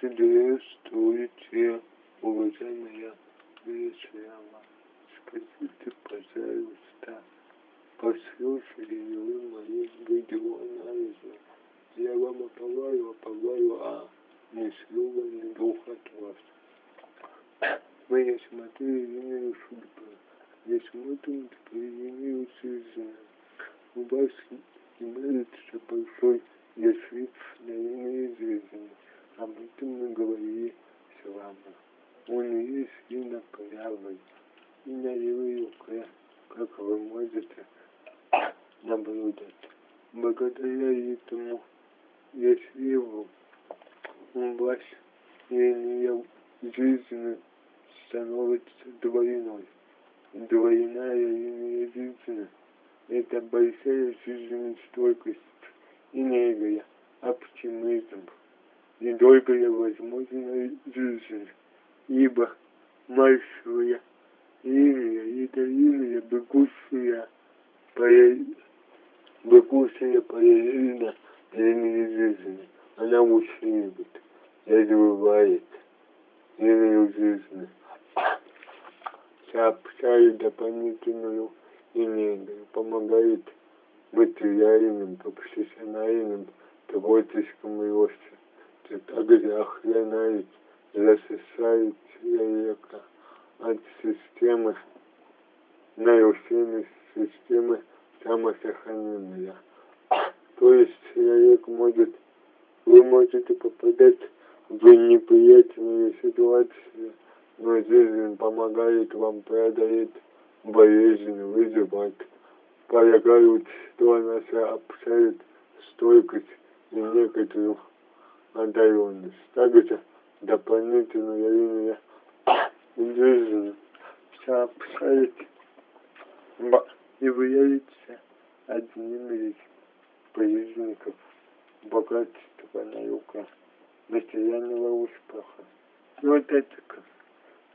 Здравствуйте, уважаемая Вячеслава. Скажите, пожалуйста, послушали ли вы мои видеоанализы? Я вам оповаю, оповаю, а ни слова, ни дух от вас. Мы не смотрели линию судьбы, не смотрим линию жизни. У вас имеется большой ясвиц на линии жизни. Об этом мы говорили с вами. Он есть и на правой, и на левой руке, как вы можете наблюдать. Благодаря этому ясвиву у вас линия жизни становится двойной. Двойная линия жизни – это большая жизненная стойкость, энергия, оптимизм, недолгая возможная жизнь, ибо маршевая линия – это линия, бегущая по, бегущая параллельно линии жизни. Она усиливает, развивает линию жизни сообщает дополнительную энергию, помогает материальным, профессиональным, творческому росте, также охраняет, защищает человека от системы нарушений системы самосохранения. То есть человек может, вы можете попадать в неприятные ситуации, но жизнь помогает вам преодолеть болезнь, выживать. Полагают, что она сообщает стойкость и некоторую одаренность. Также дополнительная линия жизни сообщает является одним из признаков богатства наука, материального успеха. Вот это как.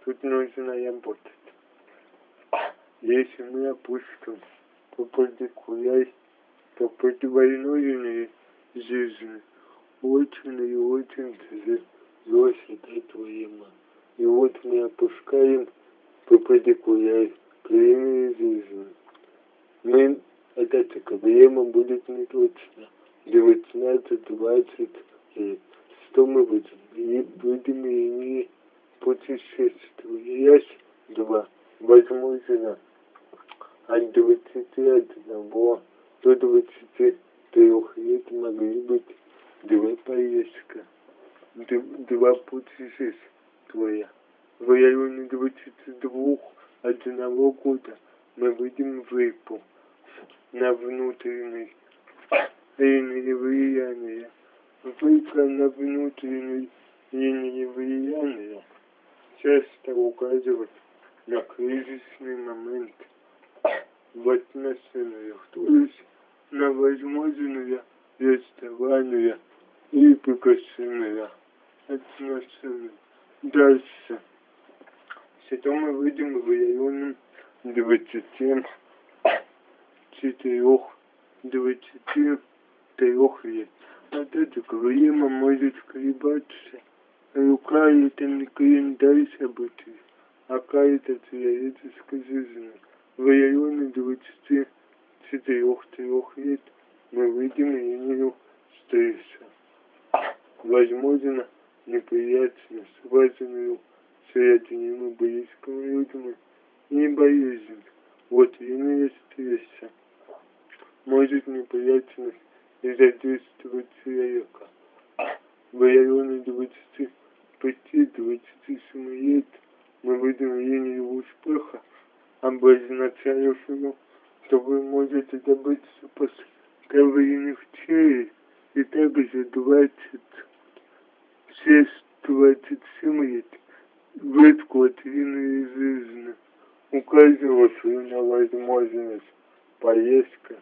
Тут нужно работать. Если мы опустим перпендикуляр, то предвойной жизни очень и очень тяжело ситуируемо. И вот мы опускаем к линии жизни. Мы, опять-таки, время будет не точно. 19-20 лет. Что мы будем? И будем линии путешествуя два, возможно, от двадцати одного до двадцати трех лет могли быть два поездка, два путешествия. В районе двадцати двух одного года. Мы выйдем в Рипу на внутренний линии влияния. Выйка на внутренней линии влияния часто указывать на кризисный момент. В отношениях, то есть на возможное расставание и прекращение отношений. Дальше. Сюда мы выйдем в районе 24 23 лет. Опять же, время может колебаться. Рука – это не календарь событий, а карта человеческой жизни. В районе 24 лет мы видим линию стресса. Возможно, неприятность, связанную с родными близкими людьми, и болезнь. Вот линия стресса. Может неприятность и задействовать человека. В районе 20 пяти-двадцати лет мы выйдем линию успеха, обозначающую, что вы можете добиться поставленных целей, и также 26-27 лет год линии жизни, указывавшую на возможность поездка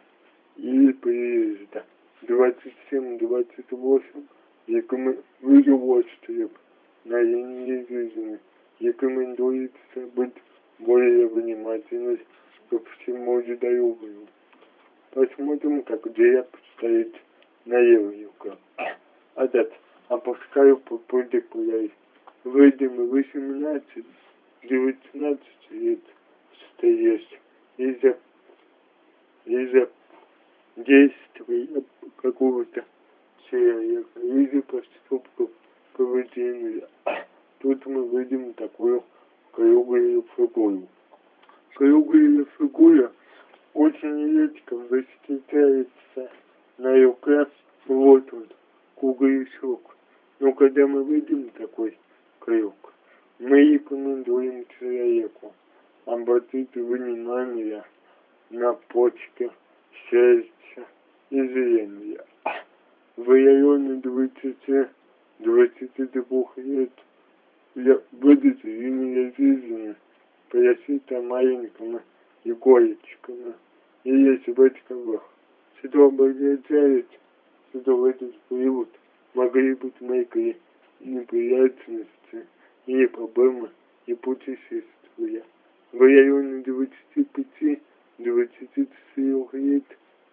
или приезда. 27-28 рекомендую на линии жизни. Рекомендуется быть более внимательным ко всему здоровью. Посмотрим, как где стоит на левой руке. Опускай хай попаде куда Видимо, 18, 19 лет стоишь из-за из-за действия какого-то человека, из-за поступков поведения. Тут мы видим такую круглую фигуру. Круглая фигура очень редко встречается на руке, вот он, кругляшок. Но когда мы видим такой круг, мы рекомендуем человеку. Обратить внимание на почки, сердце и зрение. В районе 20 22 лет. Я буду зрение жизни просить о маленьком иголечками и если в этих что обозначает, что в этот период могли быть некие неприятности и проблемы и путешествия. В районе 25-23 лет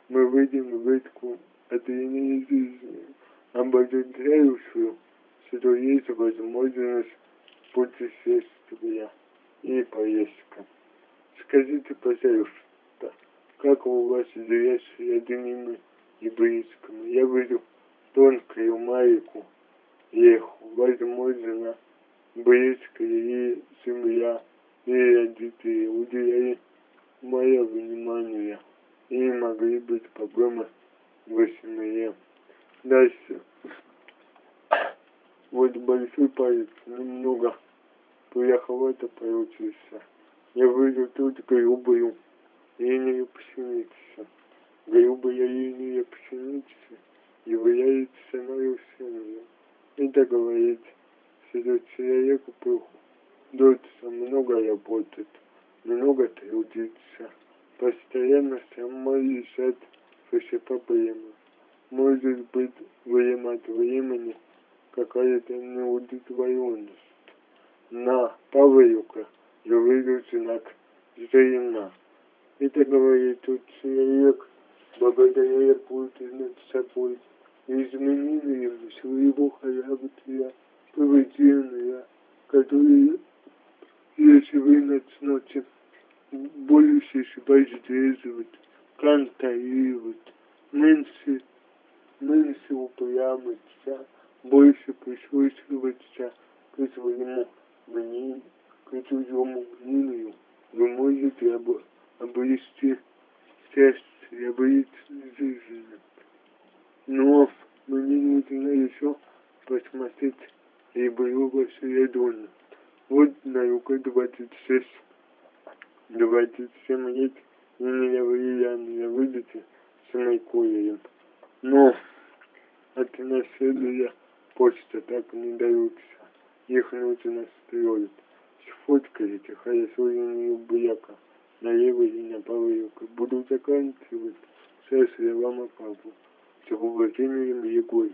мы видим ветку отдельной жизни, обозначающую, что есть возможность путешествия и поездка. Скажите, пожалуйста, как у вас связь с родными и близкими? Я вижу тонкую майку, их, возможно, близкая и семья, и родители уделяли мое внимание, и могли быть проблемы в семье. Дальше. Вот большой палец немного приехал-то получился. Я вижу тут грубую линию пшеницы. Грубая линия пшеницы Это говорит, что человеку придется много работать, много трудиться, постоянно саморешать все проблемы. Может быть, время от времени какая-то неудовлетворенность. На повылках я вижу знак «Зрена». Это говорит, что человек благодаря работе над собой изменил ему больше прислушиваться к своему мнению, к чужому мнению, вы можете об, обрести счастье, обрести жизнь. Но мне нужно еще посмотреть было следовательно. Вот на руке 26, 27 лет, и меня влияние выйдете с Майкулием. Но от наследия почта так не даются. Их нужно строить. Сфоткаете линию бляка на левой и на правой руке. Буду заканчивать. Я вам опапу. С уважением, Егор.